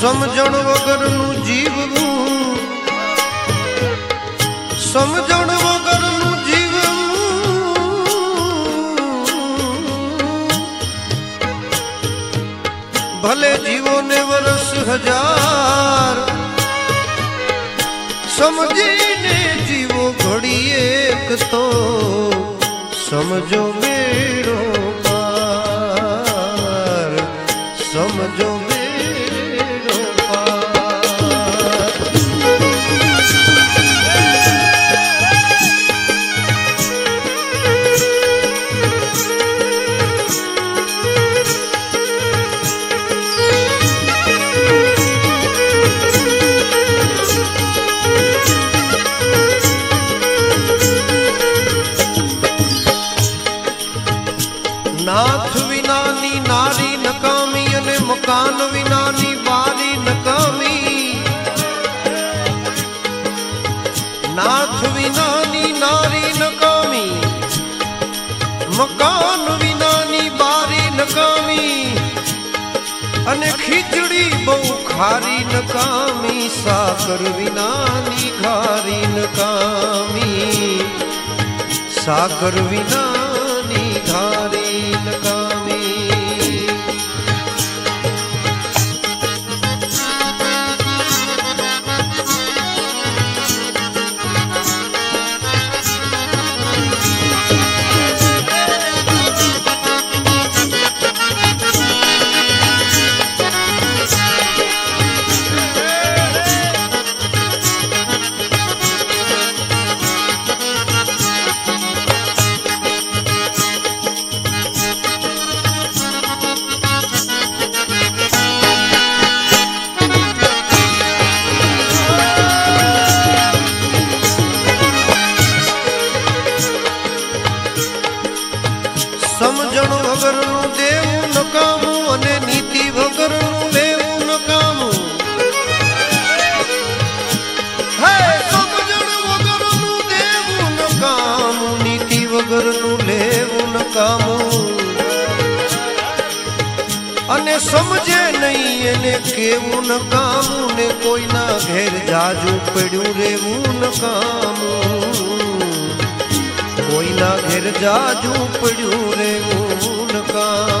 સમજણ વગરનું જીવવું. સમજણ વગરનું જીવવું. ભલે જીવો ને વર્ષ હજાર, સમજીને જીવો ઘડી એક તો. સમજો મેળો પાર, સમજો નાથ વિનાની નારી નકામી મકાન વિનાની બારી નકામી અને ખીચડી બહુ ખારી નકામી સાકર વિનાની ખારી નકામી સાગર વિનાની ખારી નકામી વગરનું દેવું નકામું અને નીતિ વગરનું લેવું નકામું. અને સમજે નહીં એને કેવું નકામું ને કોઈના ઘેર જાજુ પડ્યું રેવું નકામું. કોઈના ઘેર જાજુ પડ્યું રેવું નકામું